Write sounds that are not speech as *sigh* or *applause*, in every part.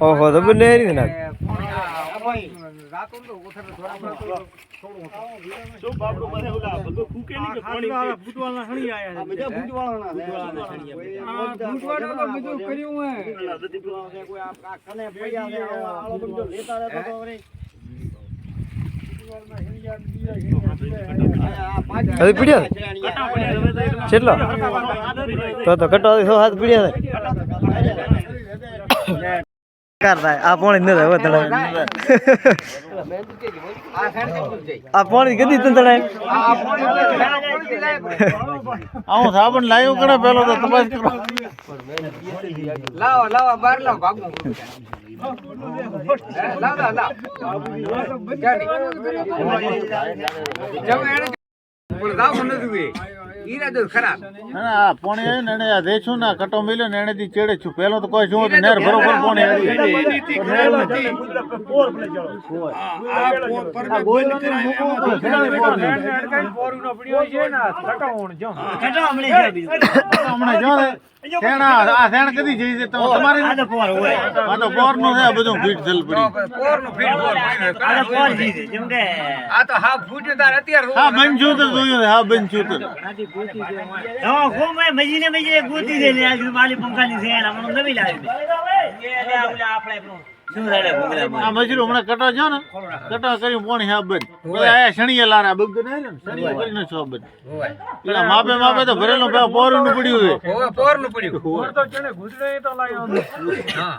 ઓહો તો બંને હેરી ના કેટલો? તો કટો હાથ પીડ્યા કરતા આ પાણી ન હવે તળાવ આ પાણી કદી તંતળાય આવું સાબણ લાવ્યો કરે પેલો તો તપાસ કરો લાવો લાવો બાર લાવો ભાગવું લાવ લાવ લાવ ખરાબ એને પણ એ ઈરાદો ને આ રેછું ના કટો મિલ્યો ને એનેથી ચેડે છું પેલો તો કોઈ શું હતું નેર બરોબર પણ આ પોર નહીં? હમણાં જો ને, શેણા, આ શેણ કદી જઈ છે તો તમારે આ તો પોરનું છે આ બધું ફીટ થયેલ પડ્યું પોરનું ફીટ પોર આ તો હા ફૂટ્યું તાર અત્યારે હા બંચુતર જોયું છે, હા બંચુતર આ મજૂર હમણાં કટો જો ને કટો કરી પોણી હા પેલા આયા શણીએ લારા બગદો ને શણીએ છો માપે માપે તો ભરેલું પોરું પડ્યું હા. હા.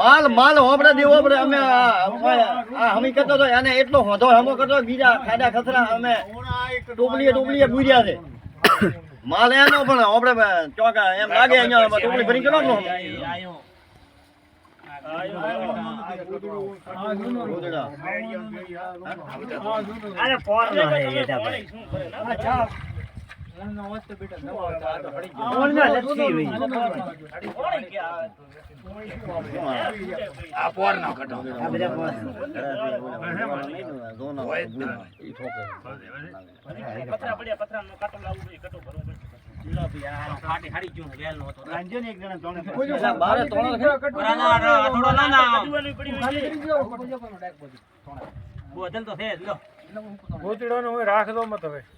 માલ માલ હોબળે દેવો પડે. અમે આ આ હમી કરતો તો એને એટલો હોધો હમો કરતો બીજા ખાડા ખતરા અમે ટોપલીએ ટોપલીએ ગુજ્યા છે. માલ એનો પણ ચોકા એમ લાગે અહીંયા ટોપલી ભરી કરો? નો. આ પોરનો કટો બારે ત્રણ છે. અહીંયા થોડા ઠંડણો થાય તો ના ના પત્ર ધરવા મળે પત્ર ધરે રોમ નામ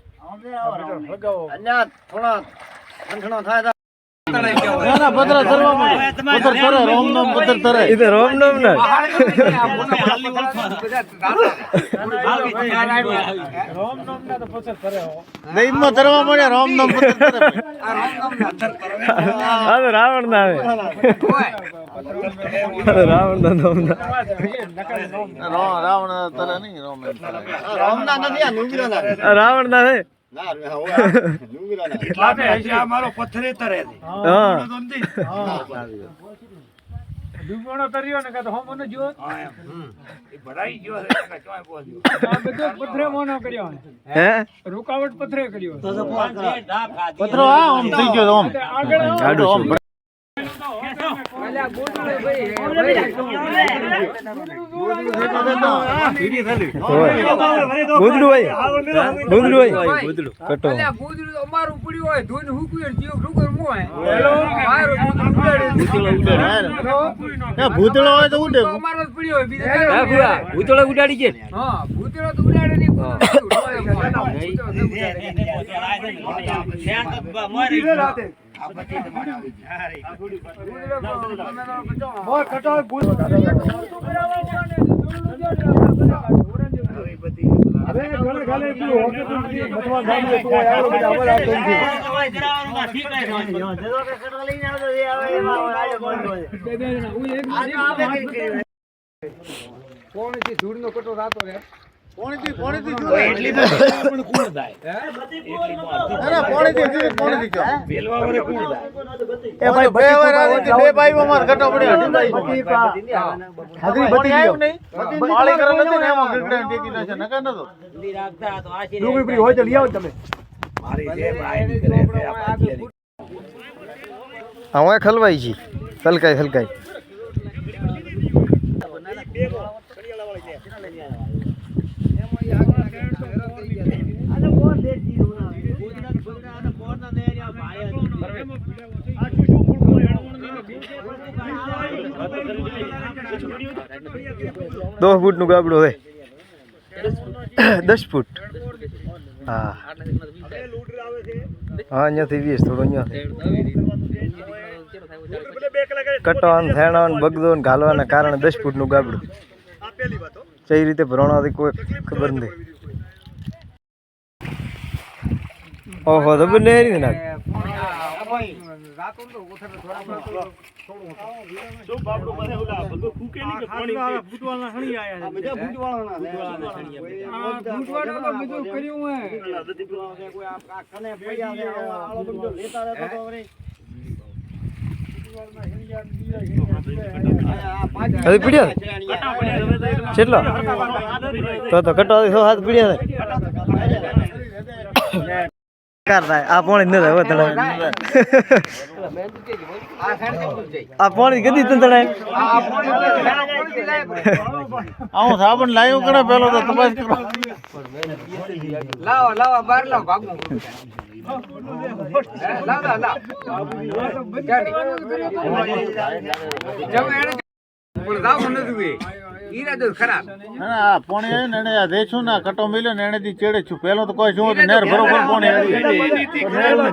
પત્ર ધરે એ રાવણ ના આવે. રાવણ ના રોમ ના. રો- રાવણ તરે નહીં રોમ. રોમ ના ના આ *laughs* રાવણ ના છે ના હવે નુંગરા ના અમારો પથ્થરે તરે હા? રૂકાવટ પથરે કર્યો. ગયો. છું. ભૂતળો હોય તો ઉડે. ભૂતળો ઉડાડી. છે ભૂતળો તો ઉડાડે. નહીં, ગોદડું ધૂળ નો કટો રાતો હવે ઘરે ઘરે પેલું હોકી તું એ ભાઈ બે વાર બે અમાર ઘટો હાજરી ગયો ને એમાં નતો. પડી હોય લઈ આવો તમે. હવે ખલવાઈ છી. હલકાઈ હલકાઈ. દસ ફૂટનું ગાબડું હોય દસ ફૂટ. હા. હા, અહીંયાથી વીસ, થોડું અહીંયા કટવાન, થેણાન, બગદોન, ઘાલવાના કારણે દસ ફૂટનું ગાબડું. કઈ રીતે ભરણાથી કોઈ ખબર નથી. ઓહો, તો બંને હેરી નાખ રાતો તો ઓછા થોડા બધા ભૂતવાળાના છે. આ ભૂતવાળો તો બધું કર્યું હે કોઈ આ કને પડ્યા છે, આળો બધો લેતા રહેતો તો વળી. હજી પીડ્યા કેટલો? તો તો કટો હાથ પીડ્યા કરતા આ પાણી ન થાય તળે આ સાઈડ કેટલું જાય આ પાણી કદી તળે આ પોણી લાય આવું સાબન લાવ્યો કરે પેલો તો તપાસ કરો લાવો લાવો બાર લાવો ભાગવું લાવ લાવ લાવ જાડી જાવ એને પણ દાવ નથી એ ઈરાદો ખરાબ. ના પાણી ને એને આ દેશું કટો મિલ્યો ને એને દી ચેડે છું. પેલો તો કોઈ શું નેર બરોબર પાણી આવ્યું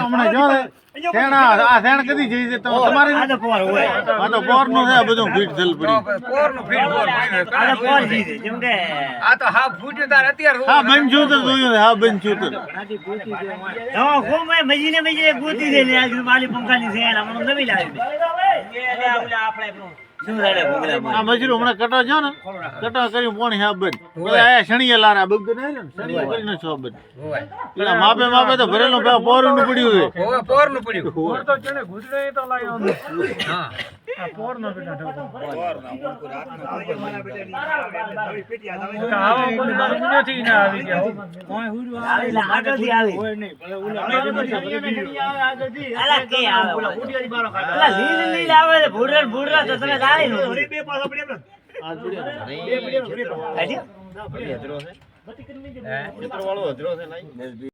હમણાં જો. ને શેણા આ હા બેન છું? છે તમે તમારી આ તો નું છે. આ મજીને થયેલ પડી પોરનું ફીટ પોર આ તો હા ફૂટ્યું તાર અત્યારે હા બન છું હા બન છું તો આ મજૂરો હમણાં કટો જો ને કટો કરી પોણી હા બન આયા શણીએ લારા બગદ ને શણીએ કરીને છો બન પેલા માપે માપે તો ભરેલું પે પોરું નું પડ્યું પોરનું હા તો કે આ છે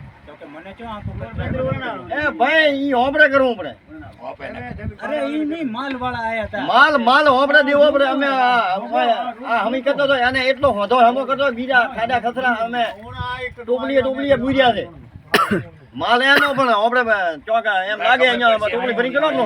એ ભાઈ ઈ કરવું પડે માલ માલ હોબળે દેવો આપણે અમે આ આ હમી કરતો તો એને એટલો હોધો હમો કરતો બીજા ખાડા ખતરા અમે ટોપલીએ ટોપલીએ ગુજ્યા છે માલ એનો પણ હોબળે ચોકા એમ લાગે અહીંયા ટોપલી ભરી કરો ને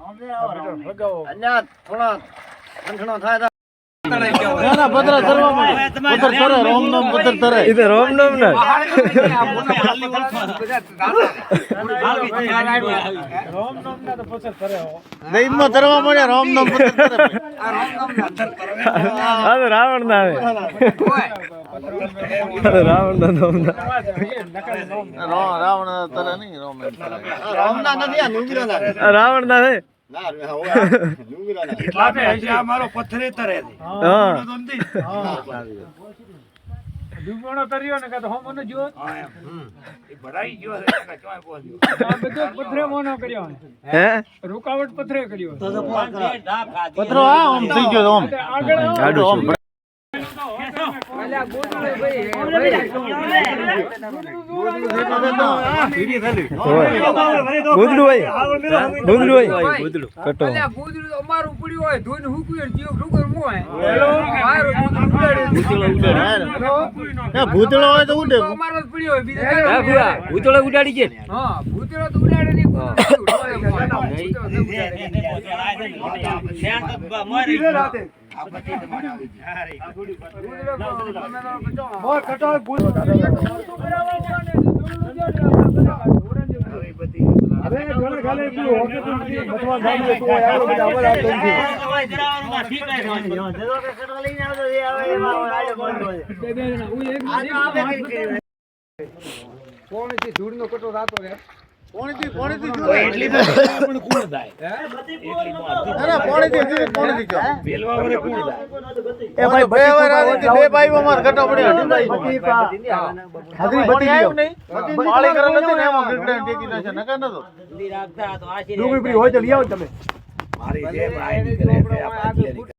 તરે એ તો રોમ નોમ ને દહીંમાં તરવા માંડે રોમ નોમ તરે આ તો રાવણ ના આવે. આ તો રાવણ ના નોમ ના. રો- રાવણ તરે રોમ તરે. આ. આ રાવણ ના રાવણ ના. હા ડૂબવાનો તર્યો ને નો *laughs* પથરે મોનો કર્યો હે? રોકાવટ પથરે કર્યો પથરો આમ થઈ ગયો આમ. હોય હોય કટો અમારું પડ્યું હોય ધોઈને હુકવ્યું હોય, જીવ ઠુકર મોય. મારું ગોદડું ઉડાડે. એ ભૂતળો હોય તો ઉડે અમારો પડ્યો હોય, બીજા ભૂતળો ઉડાડી. છે હા, ભૂતળો તો ઉડાડે. નહીં, ગોદડું છે? ધૂળ નો કટો રાતો રે પોણીથી હોય તો લઈ આવો તમે. પોણીથી જો. એ ભાઈ બે વાર